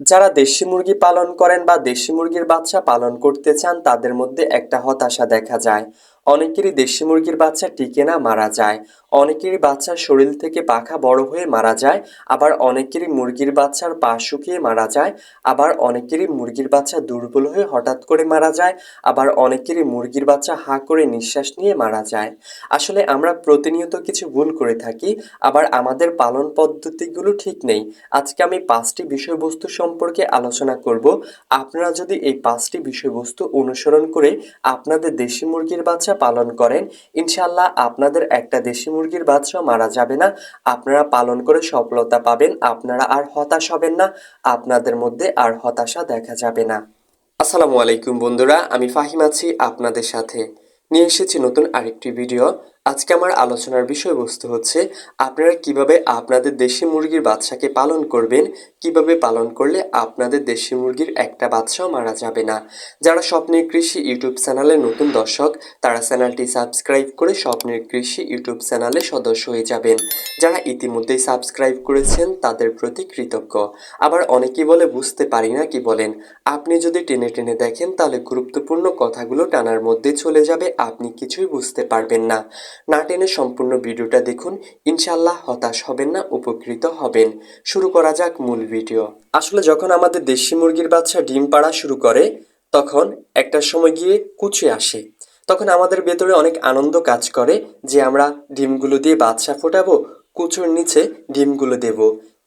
যারা দেশি মুরগি পালন করেন বা দেশি মুরগির বাচ্চা পালন করতে চান, তাদের মধ্যে একটা হতাশা দেখা যায়। অনেকেরই দেশি মুরগির বাচ্চা টিকে না, মারা যায়। অনেকেরই বাচ্চার শরীর থেকে পাখা বড় হয়ে মারা যায়, আবার অনেকেরই মুরগির বাচ্চার পা শুকিয়ে মারা যায়, আবার অনেকেরই মুরগির বাচ্চা দুর্বল হয়ে হঠাৎ করে মারা যায়, আবার অনেকেরই মুরগির বাচ্চা হাঁ করে নিঃশ্বাস নিয়ে মারা যায়। আসলে আমরা প্রতিনিয়ত কিছু ভুল করে থাকি, আবার আমাদের পালন পদ্ধতিগুলো ঠিক নেই। আজকে আমি পাঁচটি বিষয়বস্তু সম্পর্কে আলোচনা করব। আপনারা যদি এই পাঁচটি বিষয়বস্তু অনুসরণ করে আপনাদের দেশি মুরগির বাচ্চা পালন করেন ইনশাল্লাহ আপনাদের একটা দেশি মুরগির বাচ্চা মারা যাবে না। আপনারা পালন করে সফলতা পাবেন, আপনারা আর হতাশ হবেন না, আপনাদের মধ্যে আর হতাশা দেখা যাবে না। আসসালামু আলাইকুম বন্ধুরা, আমি ফাহিম আছি আপনাদের সাথে। নিয়ে এসেছি নতুন আরেকটি ভিডিও। আজকে আমার আলোচনার বিষয়বস্তু হচ্ছে, আপনারা কীভাবে আপনাদের দেশি মুরগির বাচ্চাকে পালন করবেন, কীভাবে পালন করলে আপনাদের দেশি মুরগির একটা বাচ্চাও মারা যাবে না। যারা স্বপ্নের কৃষি ইউটিউব চ্যানেলে নতুন দর্শক, তারা চ্যানেলটি সাবস্ক্রাইব করে স্বপ্নের কৃষি ইউটিউব চ্যানেলে সদস্য হয়ে যাবেন। যারা ইতিমধ্যেই সাবস্ক্রাইব করেছেন, তাদের প্রতি কৃতজ্ঞ। আবার অনেকেই বলে, বুঝতে পারি না কি বলেন? আপনি যদি টেনে টেনে দেখেন, তাহলে গুরুত্বপূর্ণ কথাগুলো টানার মধ্যে চলে যাবে, আপনি কিছুই বুঝতে পারবেন না। না টেনে সম্পূর্ণ ভিডিওটা দেখুন ইনশাল্লাহ হতাশ হবেন না, উপকৃত হবেন। শুরু করা যাক মূল ভিডিও। আসলে যখন আমাদের দেশি মুরগির বাচ্চা ডিম পাড়া শুরু করে, তখন একটা সময় গিয়ে কুচে আসে। তখন আমাদের ভেতরে অনেক আনন্দ কাজ করে যে আমরা ডিমগুলো দিয়ে বাচ্চা ফোটাবো, কুচোর নিচে ডিমগুলো দেব।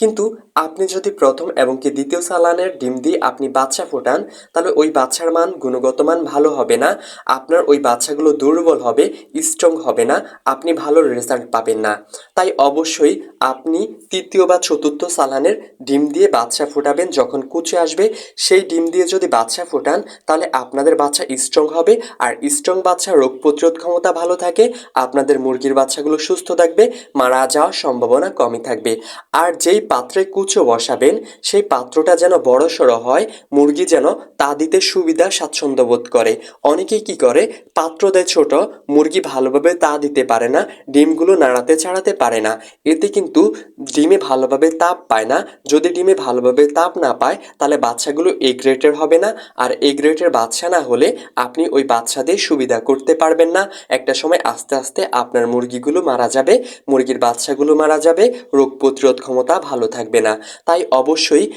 কিন্তু আপনি যদি প্রথম এবং কি দ্বিতীয় সালানের ডিম দিয়ে আপনি বাচ্চা ফোটান, তাহলে ওই বাচ্চার মান, গুণগত মান ভালো হবে না। আপনার ওই বাচ্চাগুলো দুর্বল হবে স্ট্রং হবে না, আপনি ভালো রেজাল্ট পাবেন না। তাই অবশ্যই আপনি তৃতীয় বা চতুর্থ সালানের ডিম দিয়ে বাচ্চা ফোটাবেন যখন কুচে আসবে। সেই ডিম দিয়ে যদি বাচ্চা ফোটান, তাহলে আপনাদের বাচ্চা স্ট্রং হবে আর স্ট্রং বাচ্চা রোগ প্রতিরোধ ক্ষমতা ভালো থাকে, আপনাদের মুরগির বাচ্চাগুলো সুস্থ থাকবে, মারা যাওয়ার সম্ভাবনা কমই থাকবে। আর যেই পাত্রে কুচো বসাবেন, সেই পাত্রটা যেন বড় সড়ো হয়, মুরগি যেন তা দিতে সুবিধা স্বাচ্ছন্দ্য বোধ করে। অনেকেই কি করে, পাত্র দেয় ছোট, মুরগি ভালোভাবে তা দিতে পারে না, ডিমগুলো নাড়াতে ছাড়াতে পারে না। এতে কিন্তু ডিমে ভালোভাবে তাপ পায় না, যদি ডিমে ভালোভাবে তাপ না পায়, তাহলে বাচ্চাগুলো এ গ্রেটের হবে না। আর এ গ্রেটের বাচ্চা না হলে আপনি ওই বাচ্চা দিয়ে সুবিধা করতে পারবেন না। একটা সময় আস্তে আস্তে আপনার মুরগিগুলো মারা যাবে, মুরগির বাচ্চাগুলো মারা যাবে, রোগ প্রতিরোধ ক্ষমতা ভালো থাকবে না। তাই অবশ্যই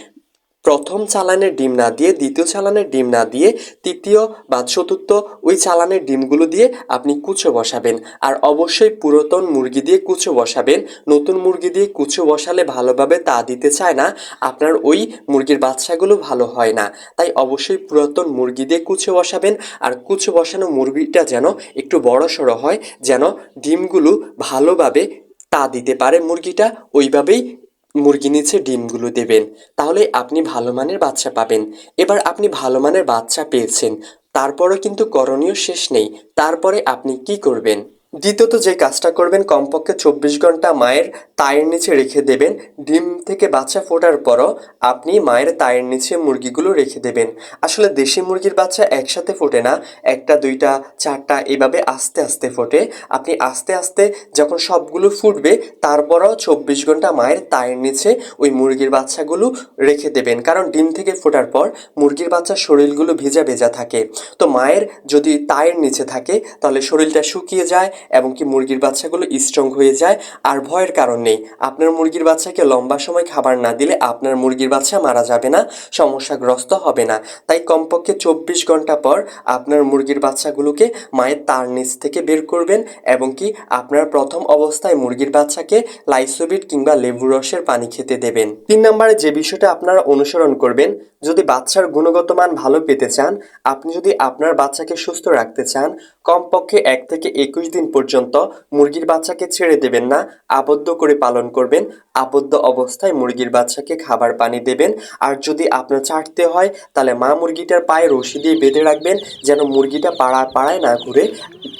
প্রথম চালানের ডিম না দিয়ে, দ্বিতীয় চালানের ডিম না দিয়ে, তৃতীয় বা চতুর্থ ওই চালানের ডিমগুলো দিয়ে আপনি কুচো বসাবেন। আর অবশ্যই পুরাতন মুরগি দিয়ে কুচো বসাবেন। নতুন মুরগি দিয়ে কুচো বসালে ভালোভাবে তা দিতে চায় না। আপনার ওই মুরগির বাচ্চাগুলো ভালো হয় না। তাই অবশ্যই পুরাতন মুরগি দিয়ে কুচো বসাবেন। আর কুচো বসানো মুরগিটা যেন একটু বড় সড়ো হয়, যেন ডিমগুলো ভালোভাবে তা দিতে পারে মুরগিটা, ওইভাবেই মুরগি নিচে ডিমগুলো দেবেন। তাহলে আপনি ভালো মানের বাচ্চা পাবেন। এবার আপনি ভালো মানের বাচ্চা পেয়েছেন। তারপরও কিন্তু করণীয় শেষ নেই। তারপরে আপনি কি করবেন? দ্বিতীয়ত যে কাজটা করবেন, কমপক্ষে চব্বিশ ঘণ্টা মায়ের তায়ের নিচে রেখে দেবেন। ডিম থেকে বাচ্চা ফোটার পরও আপনি মায়ের তায়ের নিচে মুরগিগুলো রেখে দেবেন। আসলে দেশি মুরগির বাচ্চা একসাথে ফোটে না, একটা, দুইটা, চারটা, এভাবে আস্তে আস্তে ফোটে। আপনি আস্তে আস্তে যখন সবগুলো ফুটবে, তারপরও চব্বিশ ঘণ্টা মায়ের তায়ের নিচে ওই মুরগির বাচ্চাগুলো রেখে দেবেন। কারণ ডিম থেকে ফোটার পর মুরগির বাচ্চার শরীরগুলো ভেজা ভেজা থাকে। তো মায়ের যদি তায়ের নিচে থাকে, তাহলে শরীরটা শুকিয়ে যায় এবং কি মুরগির বাচ্চাগুলো স্ট্রং হয়ে যায় আর ভয়ের কারণ নেই। আপনার মুরগির বাচ্চাকে লম্বা সময় খাবার না দিলে আপনার মুরগির বাচ্চা মারা যাবে না, সমস্যাগ্রস্ত হবে না। তাই কমপক্ষে চব্বিশ ঘণ্টা পর আপনার মুরগির বাচ্চাগুলোকে মায়ের তার নিচ থেকে বের করবেন এবং কি আপনার প্রথম অবস্থায় মুরগির বাচ্চাকে লাইসোবিট কিংবা লেবু রসের পানি খেতে দেবেন। তিন নম্বরে যে বিষয়টা আপনারা অনুসরণ করবেন, যদি বাচ্চার গুণগত মান ভালো পেতে চান, আপনি যদি আপনার বাচ্চাকে সুস্থ রাখতে চান কমপক্ষে এক থেকে একুশ দিন পর্যন্ত মুরগির বাচ্চাকে ছেড়ে দেবেন না, আবদ্ধ করে পালন করবেন, আবদ্ধ অবস্থায় মুরগির বাচ্চাকে খাবার পানি দেবেন। আর যদি আপনার ছাড়তে হয়, তাহলে মা মুরগিটার পায়ে রশি দিয়ে বেঁধে রাখবেন, যেন মুরগিটা পাড়া, পাড়ায় না ঘুরে।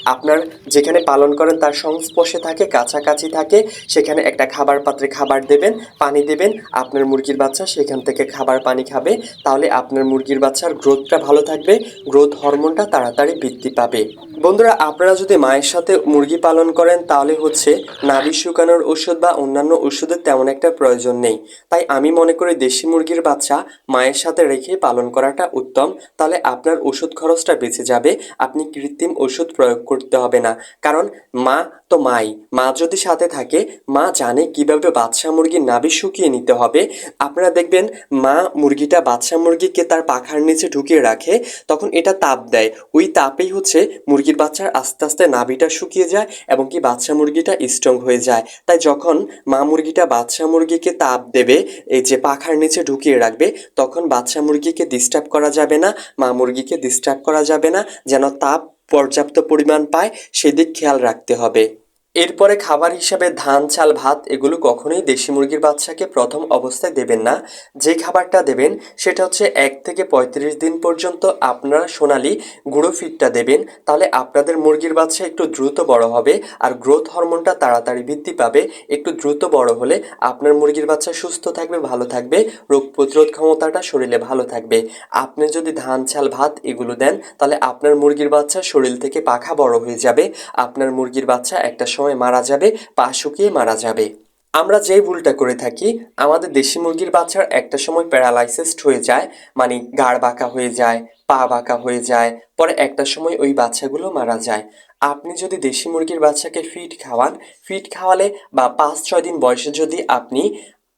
আপনার যেখানে পালন করেন, তার সংস্পর্শে থাকে, কাছাকাছি থাকে, সেখানে একটা খাবার পাত্রে খাবার দেবেন, পানি দেবেন। আপনার মুরগির বাচ্চা সেখান থেকে খাবার পানি খাবে। তাহলে আপনার মুরগির বাচ্চার গ্রোথটা ভালো থাকবে গ্রোথ হরমোনটা তাড়াতাড়ি বৃদ্ধি পাবে। বন্ধুরা, আপনারা যদি মায়ের সাথে মুরগি পালন করেন, তাহলে হচ্ছে নাভি শুকানোর ওষুধ বা অন্যান্য ওষুধের তেমন একটা প্রয়োজন নেই। তাই আমি মনে করি দেশি মুরগির বাচ্চা মায়ের সাথে রেখে পালন করাটা উত্তম। তাহলে আপনার ওষুধ খরচটা বেঁচে যাবে, আপনি কৃত্রিম ওষুধ প্রয়োগ করতে হবে না। কারণ মা তো মাই, মা যদি সাথে থাকে, মা জানে কীভাবে বাচ্চা মুরগির নাভি শুকিয়ে নিতে হবে। আপনারা দেখবেন, মা মুরগিটা বাচ্চা মুরগিকে তার পাখার নিচে ঢুকিয়ে রাখে, তখন এটা তাপ দেয়। ওই তাপেই হচ্ছে মুরগির বাচ্চার আস্তে আস্তে নাভিটা শুকিয়ে যায় এবং কি বাচ্চা মুরগিটা স্ট্রং হয়ে যায়। তাই যখন মা মুরগিটা বাচ্চা মুরগিকে তাপ দেবে, এই যে পাখার নিচে ঢুকিয়ে রাখবে, তখন বাচ্চা মুরগিকে ডিস্টার্ব করা যাবে না, মা মুরগিকে ডিস্টার্ব করা যাবে না, যেন তাপ পর্যাপ্ত পরিমাণ পায়, সেদিক খেয়াল রাখতে হবে। এরপরে খাবার হিসাবে ধান, চাল, ভাত এগুলো কখনোই দেশি মুরগির বাচ্চাকে প্রথম অবস্থায় দেবেন না। যে খাবারটা দেবেন, সেটা হচ্ছে এক থেকে পঁয়ত্রিশ দিন পর্যন্ত আপনারা সোনালি গুঁড়ো ফিটটা দেবেন। তাহলে আপনাদের মুরগির বাচ্চা একটু দ্রুত বড় হবে আর গ্রোথ হরমোনটা তাড়াতাড়ি বৃদ্ধি পাবে। একটু দ্রুত বড় হলে আপনার মুরগির বাচ্চা সুস্থ থাকবে, ভালো থাকবে, রোগ প্রতিরোধ ক্ষমতাটা শরীরে ভালো থাকবে। আপনি যদি ধান, চাল, ভাত এগুলো দেন, তাহলে আপনার মুরগির বাচ্চা শরীর থেকে পাখা বড় হয়ে যাবে। আপনার মুরগির বাচ্চা একটা সময় মারা যাবে, পা শুকিয়ে মারা যাবে। আমরা যেই ভুলটা করে থাকি, আমাদের দেশি মুরগির বাচ্চার একটা সময় প্যারালাইসিসড হয়ে যায় মানে গাড় বাঁকা হয়ে যায়, পা বাঁকা হয়ে যায়, পরে একটা সময় ওই বাচ্চাগুলো মারা যায়। আপনি যদি দেশি মুরগির বাচ্চাকে ফিট খাওয়ান ফিট খাওয়ালে বা পাঁচ ছয় দিন বয়সে যদি আপনি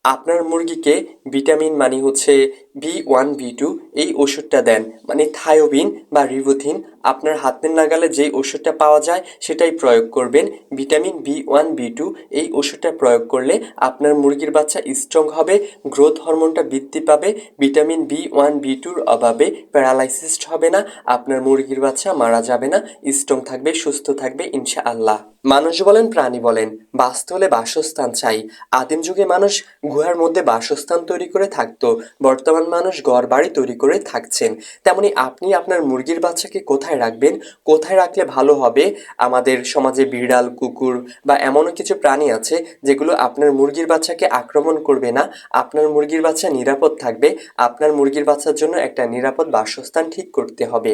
আপনার মুরগিকে ভিটামিন মানে হচ্ছে বি ওয়ান, বি টু এই ওষুধটা দেন। মানে থায়োবিন বা রিবোথিন আপনার হাতের নাগালে যেই ওষুধটা পাওয়া যায় সেটাই প্রয়োগ করবেন। Vitamin B one, B two এই ওষুধটা প্রয়োগ করলে আপনার মুরগির বাচ্চা স্ট্রং হবে গ্রোথ হরমোনটা বৃদ্ধি পাবে, ভিটামিন বি ওয়ান, বি টুর অভাবে প্যারালাইসিস হবে না, আপনার মুরগির বাচ্চা মারা যাবে না স্ট্রং থাকবে, সুস্থ থাকবে, ইনশাআল্লাহ। মানুষ বলেন, প্রাণী বলেন বাঁচতে হলে বাসস্থান চাই। আদিম যুগে মানুষ গুহার মধ্যে বাসস্থান তৈরি করে থাকতো। বর্তমান মানুষ ঘর বাড়ি তৈরি করে থাকছেন। তেমনি আপনি আপনার মুরগির বাচ্চাকে কোথায় রাখবেন, কোথায় রাখলে ভালো হবে? আমাদের সমাজে বিড়াল, কুকুর বা এমনও কিছু প্রাণী আছে যেগুলো আপনার মুরগির বাচ্চাকে আক্রমণ করবে না। আপনার মুরগির বাচ্চা নিরাপদ থাকবে। আপনার মুরগির বাচ্চার জন্য একটা নিরাপদ বাসস্থান ঠিক করতে হবে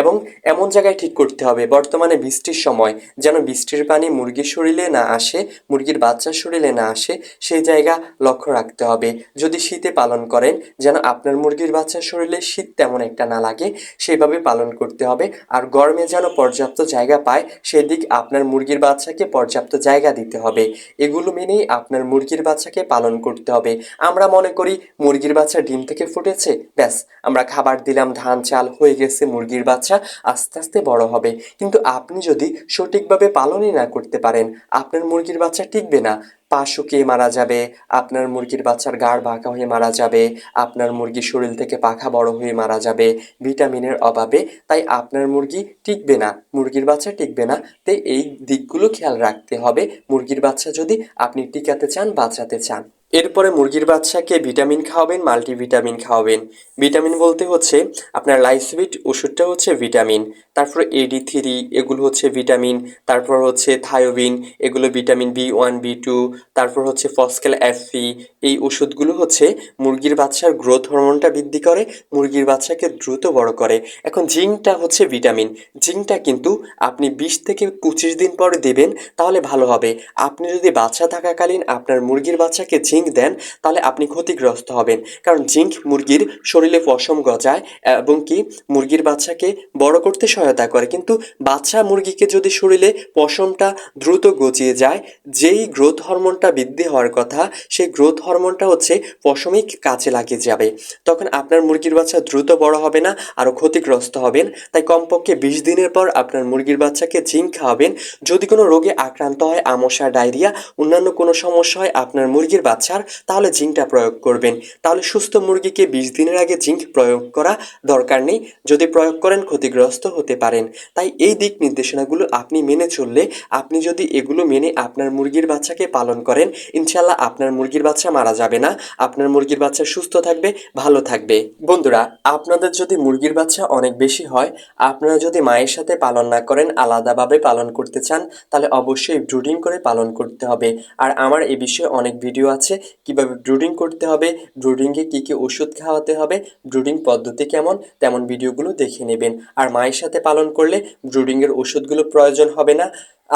এবং এমন জায়গায় ঠিক করতে হবে। বর্তমানে বৃষ্টির সময় যেন বৃষ্টির পানি মুরগির শরীরে না আসে, মুরগির বাচ্চার শরীরে না আসে, সেই জায়গা লক্ষ্য রাখতে হবে। যদি শীতে পালন করেন, যেন আপনার মুরগির বাচ্চার শরীরে শীত তেমন একটা না লাগে, সেভাবে পালন করতে হবে। আর গরমে যেন পর্যাপ্ত জায়গা পায়, সেদিক আপনার মুরগির বাচ্চাকে পর্যাপ্ত জায়গা দিতে হবে। এগুলো মেনেই আপনার মুরগির বাচ্চাকে পালন করতে হবে। আমরা মনে করি, মুরগির বাচ্চা ডিম থেকে ফুটেছে, ব্যাস। আমরা খাবার দিলাম, ধান, চাল, হয়ে গেছে মুরগির বাচ্চা, আস্তে আস্তে বড় হবে। কিন্তু আপনি যদি সঠিকভাবে পালনই না করতে পারেন, আপনার মুরগির বাচ্চা টিকবে না। পা শুকিয়ে মারা যাবে, আপনার মুরগির বাচ্চার গাড় বাঁকা হয়ে মারা যাবে, আপনার মুরগির শরীর থেকে পাখা বড় হয়ে মারা যাবে, ভিটামিনের অভাবে, তাই আপনার মুরগি টিকবে না, মুরগির বাচ্চা টিকবে না, তাই এই দিকগুলো খেয়াল রাখতে হবে, মুরগির বাচ্চা যদি আপনি টিকাতে চান, বাঁচাতে চান। এরপরে মুরগির বাচ্চাকে ভিটামিন খাওয়াবেন, মাল্টিভিটামিন খাওয়াবেন। ভিটামিন বলতে হচ্ছে আপনার লাইসোভিট ওষুধটা হচ্ছে ভিটামিন। তারপর এডি থ্রি এগুলো হচ্ছে ভিটামিন। তারপর হচ্ছে থায়োবিন এগুলো vitamin B one B two তারপর হচ্ছে ফসকেল এফি এই ওষুধগুলো হচ্ছে মুরগির বাচ্চার গ্রোথ হরমোনটা বৃদ্ধি করে, মুরগির বাচ্চাকে দ্রুত বড় করে। এখন জিঙ্কটা হচ্ছে ভিটামিন। জিঙ্কটা কিন্তু আপনি বিশ থেকে পঁচিশ দিন পরে দেবেন, তাহলে ভালো হবে। আপনি যদি বাচ্চা থাকাকালীন আপনার মুরগির বাচ্চাকে জিঙ্ক দেন, তাহলে আপনি ক্ষতিগ্রস্ত হবেন। কারণ জিঙ্ক মুরগির শরীরে পশম গজায় এবং কি মুরগির বাচ্চাকে বড় করতে সহায়তা করে। কিন্তু বাচ্চা মুরগিকে যদি শরীরে পশমটা দ্রুত গজিয়ে যায়, যেই গ্রোথ হরমোনটা বৃদ্ধি হওয়ার কথা, সেই গ্রোথ হরমোনটা হচ্ছে পশমই কাজে লাগিয়ে যাবে। তখন আপনার মুরগির বাচ্চা দ্রুত বড় হবে না, আরও ক্ষতিগ্রস্ত হবেন। তাই কমপক্ষে বিশ দিনের পর আপনার মুরগির বাচ্চাকে জিঙ্ক খাওয়াবেন। যদি কোনো রোগে আক্রান্ত হয়, আমশা, ডায়রিয়া, অন্যান্য কোনো সমস্যা হয়, আপনার মুরগির বাচ্চার তাহলে জিঙ্কটা প্রয়োগ করবেন। তাহলে সুস্থ মুরগিকে বিশ দিনের আগে জিঙ্ক প্রয়োগ করা দরকার নেই, যদি প্রয়োগ করেন ক্ষতিগ্রস্ত হতে পারেন। তাই এই দিক নির্দেশনাগুলো আপনি মেনে চললে আপনি যদি এগুলো মেনে আপনার মুরগির বাচ্চাকে পালন করেন ইনশাল্লাহ আপনার মুরগির বাচ্চা মারা যাবে না, আপনার মুরগির বাচ্চা সুস্থ থাকবে, ভালো থাকবে। বন্ধুরা, আপনাদের যদি মুরগির বাচ্চা অনেক বেশি হয়, আপনারা যদি মায়ের সাথে পালন না করেন, আলাদাভাবে পালন করতে চান, তাহলে অবশ্যই ব্রুডিং করে পালন করতে হবে। আর আমার এই বিষয়ে অনেক ভিডিও আছে আছে কীভাবে ব্রুডিং করতে হবে ব্রুডিংয়ে কী কী ওষুধ খাওয়াতে হবে ব্রুডিং পদ্ধতি কেমন, তেমন ভিডিওগুলো দেখে নেবেন। আর মায়ের সাথে পালন করলে ব্রুডিংয়ের ওষুধগুলো প্রয়োজন হবে না।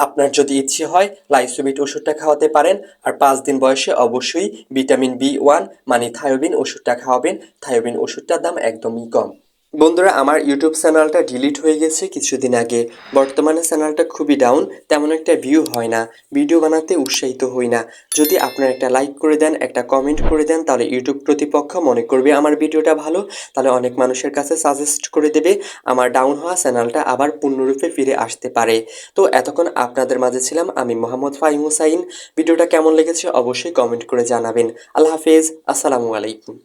আপনার যদি ইচ্ছে হয় লাইসোবিট ওষুধটা খাওয়াতে পারেন। আর পাঁচ দিন বয়সে অবশ্যই ভিটামিন বি ওয়ান মানে থায়োবিন ওষুধটা খাওয়াবেন। থায়োবিন ওষুধটার দাম একদমই কম। বন্ধুরা, আমার ইউটিউব চ্যানেলটা ডিলিট হয়ে গেছে। কিছুদিন আগে বর্তমানে চ্যানেলটা খুবই ডাউন তেমন একটা ভিউ হয় না। ভিডিও বানাতে উৎসাহিত হই না। যদি আপনারা একটা লাইক করে দেন, একটা কমেন্ট করে দেন, তাহলে ইউটিউব কর্তৃপক্ষ মনে করবে আমার ভিডিওটা ভালো। তাহলে অনেক মানুষের কাছে সাজেস্ট করে দেবে আমার ডাউন হওয়া চ্যানেলটা আবার পূর্ণরূপে ফিরে আসতে পারে। তো এতক্ষণ আপনাদের মাঝে ছিলাম আমি মোহাম্মদ ফাহিম হুসাইন। ভিডিওটা কেমন লেগেছে অবশ্যই কমেন্ট করে জানাবেন। আল্লাহ হাফেজ, আসসালামু আলাইকুম।